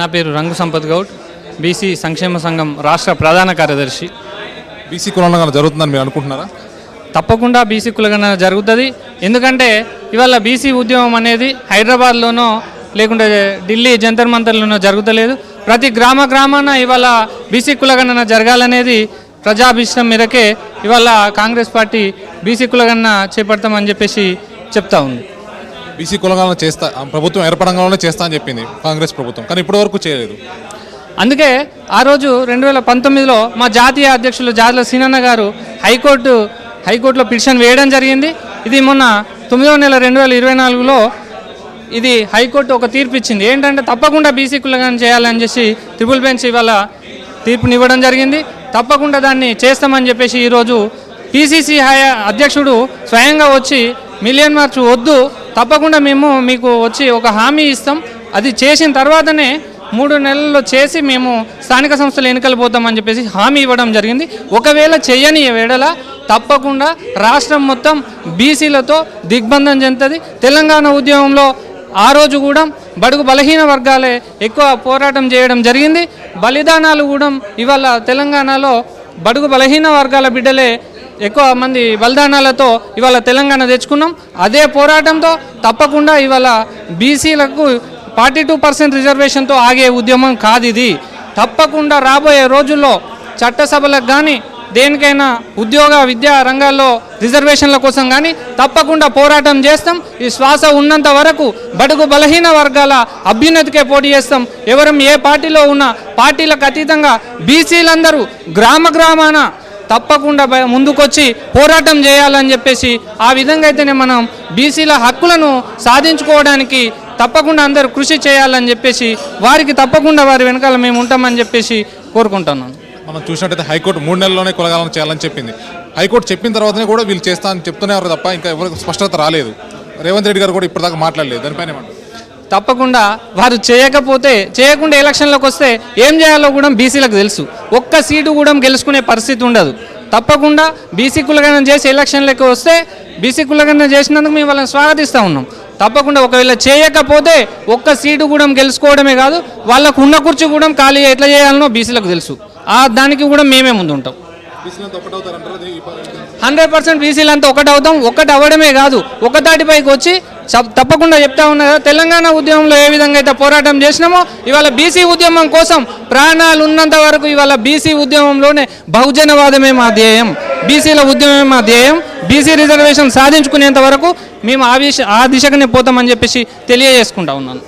నా పేరు రంగు సంపత్ గౌడ్. బీసీ సంక్షేమ సంఘం రాష్ట్ర ప్రధాన కార్యదర్శి. బీసీ కులంలో జరుగుతుందని మీరు అనుకుంటున్నారా? తప్పకుండా బీసీ కులగణన జరుగుతుంది. ఎందుకంటే ఇవాళ బీసీ ఉద్యమం అనేది హైదరాబాద్లోనో లేకుంటే ఢిల్లీ జంతర్ మంతర్లోనో జరుగుతలేదు. ప్రతి గ్రామ గ్రామాన ఇవాళ బీసీ కులగణన జరగాలనేది ప్రజాభిష్టం మేరకే ఇవాళ కాంగ్రెస్ పార్టీ బీసీ కులగణన చేపడతామని చెప్పేసి చెప్తా ఉంది. బీసీ కులగాలను చేస్తా ప్రభుత్వం ఏర్పడంగానే చేస్తా అని చెప్పింది కాంగ్రెస్ ప్రభుత్వం. కానీ ఇప్పటి వరకు చేయలేదు. అందుకే ఆ రోజు రెండు వేల పంతొమ్మిదిలో మా జాతీయ అధ్యక్షులు జాదుల సీనన్న గారు హైకోర్టు హైకోర్టులో పిటిషన్ వేయడం జరిగింది. ఇది మొన్న తొమ్మిదవ నెల రెండు వేల ఇరవై నాలుగులో ఇది హైకోర్టు ఒక తీర్పు ఇచ్చింది ఏంటంటే తప్పకుండా బీసీ కులగాని చేయాలని చెప్పి ట్రిపుల్ బెంచ్ ఇవాళ తీర్పునివ్వడం జరిగింది. తప్పకుండా దాన్ని చేస్తామని చెప్పేసి ఈరోజు పిసిసి హయా అధ్యక్షుడు స్వయంగా వచ్చి మిలియన్ మార్చ్ వద్దు తప్పకుండా మేము మీకు వచ్చి ఒక హామీ ఇస్తాం. అది చేసిన తర్వాతనే మూడు నెలల్లో చేసి మేము స్థానిక సంస్థలు ఎన్నికలు పోతామని చెప్పేసి హామీ ఇవ్వడం జరిగింది. ఒకవేళ చేయని వేడల తప్పకుండా రాష్ట్రం మొత్తం బీసీలతో దిగ్బంధం చెందుతుంది. తెలంగాణ ఉద్యమంలో ఆ రోజు కూడా బడుగు బలహీన వర్గాలే ఎక్కువ పోరాటం చేయడం జరిగింది. బలిదానాలు కూడా ఇవాళ తెలంగాణలో బడుగు బలహీన వర్గాల బిడ్డలే ఎక్కువ మంది బలిదానాలతో ఇవాళ తెలంగాణ తెచ్చుకున్నాం. అదే పోరాటంతో తప్పకుండా ఇవాళ బీసీలకు ఫార్టీ టూ పర్సెంట్ రిజర్వేషన్తో ఆగే ఉద్యమం కాదు ఇది తప్పకుండా రాబోయే రోజుల్లో చట్టసభలకు కానీ దేనికైనా ఉద్యోగ విద్యా రంగాల్లో రిజర్వేషన్ల కోసం కానీ తప్పకుండా పోరాటం చేస్తాం. ఈ శ్వాస ఉన్నంత వరకు బడుగు బలహీన వర్గాల అభ్యున్నతికే పోటీ చేస్తాం. ఎవరం ఏ పార్టీలో ఉన్నా పార్టీలకు అతీతంగా బీసీలందరూ గ్రామ గ్రామాన తప్పకుండా ముందుకొచ్చి పోరాటం చేయాలని చెప్పేసి ఆ విధంగా అయితేనే మనం బీసీల హక్కులను సాధించుకోవడానికి తప్పకుండా అందరూ కృషి చేయాలని చెప్పేసి వారికి తప్పకుండా వారి వెనకాల మేము ఉంటామని చెప్పేసి కోరుకుంటున్నాను. మనం చూసినట్టయితే హైకోర్టు మూడు నెలల్లోనే కులగాలం చేయాలని చెప్పింది. హైకోర్టు చెప్పిన తర్వాతనే కూడా వీళ్ళు చేస్తా అని చెప్తున్నారు తప్ప ఇంకా ఎవరికి స్పష్టత రాలేదు. రేవంత్ రెడ్డి గారు కూడా ఇప్పటిదాకా మాట్లాడలేదు. దానిపైన ఏమంటారు? తప్పకుండా వారు చేయకపోతే చేయకుండా ఎలక్షన్లకు వస్తే ఏం చేయాలో కూడా బీసీలకు తెలుసు. ఒక్క సీటు కూడా గెలుచుకునే పరిస్థితి ఉండదు. తప్పకుండా బీసీ కులగణన చేసి ఎలక్షన్లకు వస్తే బీసీ కులగణన చేసినందుకు మేము వాళ్ళని స్వాగతిస్తూ ఉన్నాం. తప్పకుండా ఒకవేళ చేయకపోతే ఒక్క సీటు కూడా గెలుచుకోవడమే కాదు వాళ్ళకు ఉన్న కుర్చీ కూడా ఖాళీ ఎట్లా చేయాలనో బీసీలకు తెలుసు. ఆ దానికి కూడా మేమే ముందు ఉంటాం హండ్రెడ్ పర్సెంట్ బీసీలు అంతా ఒకటి అవుతాం ఒకటి అవ్వడమే కాదు. ఒక తాటిపైకి వచ్చి తప్పకుండా చెప్తా ఉన్నా తెలంగాణ ఉద్యమంలో ఏ విధంగా అయితే పోరాటం చేసినామో ఇవాళ బీసీ ఉద్యమం కోసం ప్రాణాలు ఉన్నంత వరకు ఇవాళ బీసీ ఉద్యమంలోనే బహుజనవాదమే మా ధ్యేయం. బీసీల ఉద్యమమే మా ధ్యేయం. బీసీ రిజర్వేషన్ సాధించుకునేంత వరకు మేము ఆ విష ఆ దిశగానే పోతామని చెప్పేసి తెలియజేసుకుంటా ఉన్నాను.